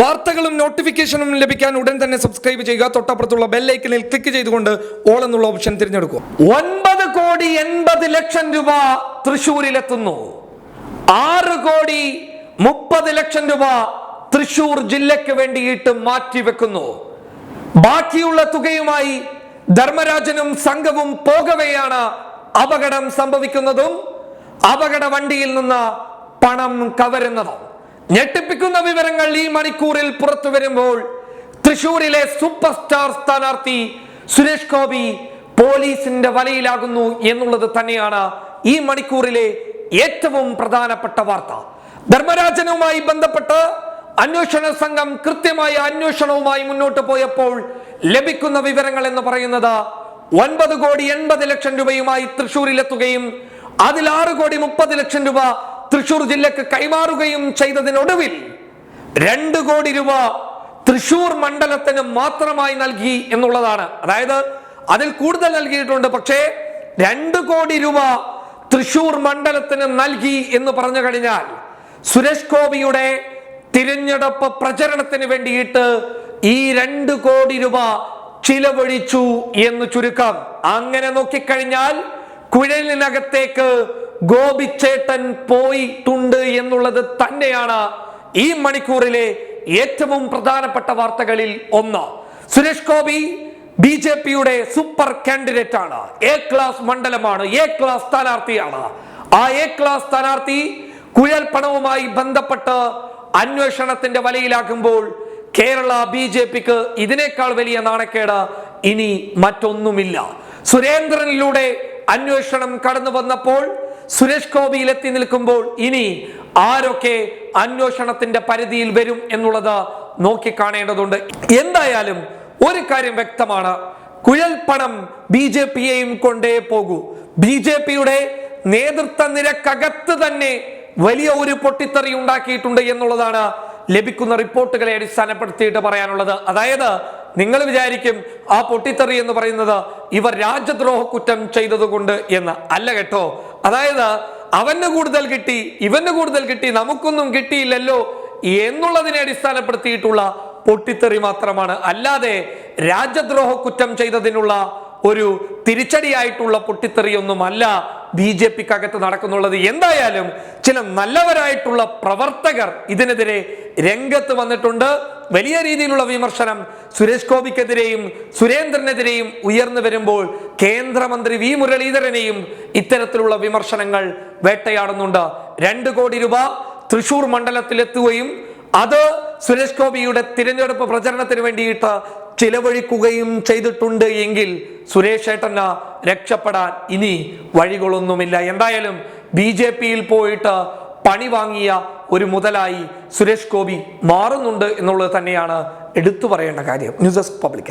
വാർത്തകളും നോട്ടിഫിക്കേഷനും ലഭിക്കാൻ ഉടൻ തന്നെ സബ്സ്ക്രൈബ് ചെയ്യുക. തൊട്ടപ്പുറത്തുള്ള ബെല്ലൈക്കനിൽ ക്ലിക്ക് ചെയ്തുകൊണ്ട് ഓൾ എന്നുള്ള ഓപ്ഷൻ തിരഞ്ഞെടുക്കുക ഒൻപത് കോടി എൺപത് ലക്ഷം രൂപ തൃശൂരിലെത്തുന്നു ആറ് കോടി മുപ്പത് ലക്ഷം രൂപ തൃശൂർ ജില്ലയ്ക്ക് വേണ്ടിയിട്ട് മാറ്റിവെക്കുന്നു. ബാക്കിയുള്ള തുകയുമായി ധർമ്മരാജനും സംഘവും പോകവെയാണ് അപകടം സംഭവിക്കുന്നതും. അപകട വണ്ടിയിൽ നിന്ന് പണം കവരുന്നതും. ഞെട്ടിപ്പിക്കുന്ന വിവരങ്ങൾ ഈ മണിക്കൂറിൽ പുറത്തു വരുമ്പോൾ തൃശൂരിലെ സൂപ്പർ സ്റ്റാർ സ്ഥാനാർത്ഥി സുരേഷ് ഗോപി പോലീസിന്റെ വലയിലാകുന്നു എന്നുള്ളത് തന്നെയാണ് ഈ മണിക്കൂറിലെ ഏറ്റവും പ്രധാനപ്പെട്ട വാർത്ത. ധർമ്മരാജനുമായി ബന്ധപ്പെട്ട് അന്വേഷണ സംഘം കൃത്യമായ അന്വേഷണവുമായി മുന്നോട്ട് പോയപ്പോൾ ലഭിക്കുന്ന വിവരങ്ങൾ എന്ന് പറയുന്നത് ഒൻപത് കോടി എൺപത് ലക്ഷം രൂപയുമായി തൃശൂരിലെത്തുകയും അതിൽ ആറ് കോടി മുപ്പത് ലക്ഷം രൂപ തൃശൂർ ജില്ലക്ക് കൈമാറുകയും ചെയ്തതിനൊടുവിൽ രണ്ട് കോടി രൂപ തൃശൂർ മണ്ഡലത്തിന് മാത്രമായി നൽകി എന്നുള്ളതാണ്. അതായത് അതിൽ കൂടുതൽ നൽകിയിട്ടുണ്ട്. പക്ഷേ രണ്ട് കോടി രൂപ തൃശൂർ മണ്ഡലത്തിന് നൽകി എന്ന് പറഞ്ഞു കഴിഞ്ഞാൽ സുരേഷ് ഗോപിയുടെ തിരഞ്ഞെടുപ്പ് പ്രചരണത്തിന് വേണ്ടിയിട്ട് ഈ രണ്ട് കോടി രൂപ ചിലവഴിച്ചു എന്ന് ചുരുക്കം. അങ്ങനെ നോക്കിക്കഴിഞ്ഞാൽ കുഴലിനകത്തേക്ക് ഗോപിച്ചേട്ടൻ പോയിട്ടുണ്ട് എന്നുള്ളത് തന്നെയാണ് ഈ മണിക്കൂറിലെ ഏറ്റവും പ്രധാനപ്പെട്ട വാർത്തകളിൽ ഒന്ന്. സുരേഷ് ഗോപി ബി ജെ പിയുടെ സൂപ്പർ കാൻഡിഡേറ്റ് ആണ് എ ക്ലാസ് മണ്ഡലമാണ്. എ ക്ലാസ് സ്ഥാനാർത്ഥിയാണ്. ആ എ ക്ലാസ് സ്ഥാനാർത്ഥി കുഴൽ പണവുമായി ബന്ധപ്പെട്ട് അന്വേഷണത്തിന്റെ വലയിലാക്കുമ്പോൾ കേരള ബി ജെ പിക്ക് ഇതിനേക്കാൾ വലിയ നാണക്കേട് ഇനി മറ്റൊന്നുമില്ല. സുരേന്ദ്രനിലൂടെ അന്വേഷണം കടന്നു വന്നപ്പോൾ സുരേഷ് ഗോപിയിൽ എത്തി നിൽക്കുമ്പോൾ ഇനി ആരൊക്കെ അന്വേഷണത്തിന്റെ പരിധിയിൽ വരും എന്നുള്ളത് നോക്കിക്കാണേണ്ടതുണ്ട്. എന്തായാലും ഒരു കാര്യം വ്യക്തമാണ്. കുഴൽ പണം ബി ജെ പിയെയും കൊണ്ടേ പോകൂ. ബി ജെ പിയുടെ നേതൃത്വ നിരക്കകത്ത് തന്നെ വലിയ ഒരു പൊട്ടിത്തെറി ഉണ്ടാക്കിയിട്ടുണ്ട് എന്നുള്ളതാണ് ലഭിക്കുന്ന റിപ്പോർട്ടുകളെ അടിസ്ഥാനപ്പെടുത്തിയിട്ട് പറയാനുള്ളത്. അതായത് നിങ്ങൾ വിചാരിക്കും ആ പൊട്ടിത്തെറി എന്ന് പറയുന്നത് ഇവർ രാജ്യദ്രോഹ കുറ്റം ചെയ്തതുകൊണ്ട് എന്ന്. അല്ല കേട്ടോ അതായത് അവന് കൂടുതൽ കിട്ടി ഇവന് കൂടുതൽ കിട്ടി നമുക്കൊന്നും കിട്ടിയില്ലല്ലോ എന്നുള്ളതിനെ അടിസ്ഥാനപ്പെടുത്തിയിട്ടുള്ള പൊട്ടിത്തെറി മാത്രമാണ്. അല്ലാതെ രാജ്യദ്രോഹ കുറ്റം ചെയ്തതിനുള്ള ഒരു തിരിച്ചടിയായിട്ടുള്ള പൊട്ടിത്തെറിയൊന്നുമല്ല ബി ജെ പിക്കകത്ത് നടക്കുന്നുള്ളത്. എന്തായാലും ചില നല്ലവരായിട്ടുള്ള പ്രവർത്തകർ ഇതിനെതിരെ രംഗത്ത് വന്നിട്ടുണ്ട്. വലിയ രീതിയിലുള്ള വിമർശനം സുരേഷ് ഗോപിക്കെതിരെയും സുരേന്ദ്രനെതിരെയും ഉയർന്നു വരുമ്പോൾ കേന്ദ്രമന്ത്രി വി മുരളീധരനെയും ഇത്തരത്തിലുള്ള വിമർശനങ്ങൾ വേട്ടയാടുന്നുണ്ട്. രണ്ട് കോടി രൂപ തൃശൂർ മണ്ഡലത്തിലെത്തുകയും അത് സുരേഷ് ഗോപിയുടെ തിരഞ്ഞെടുപ്പ് പ്രചരണത്തിന് വേണ്ടിയിട്ട് ചിലവഴിക്കുകയും ചെയ്തിട്ടുണ്ട് എങ്കിൽ സുരേഷ് ഏട്ടന് രക്ഷപ്പെടാൻ ഇനി വഴികളൊന്നുമില്ല. എന്തായാലും ബി ജെ പിയിൽ പോയിട്ട് പണി വാങ്ങിയ ഒരു മുതലായി സുരേഷ് ഗോപി മാറുന്നുണ്ട് എന്നുള്ളത് തന്നെയാണ് എടുത്തു പറയേണ്ട കാര്യം. News desk public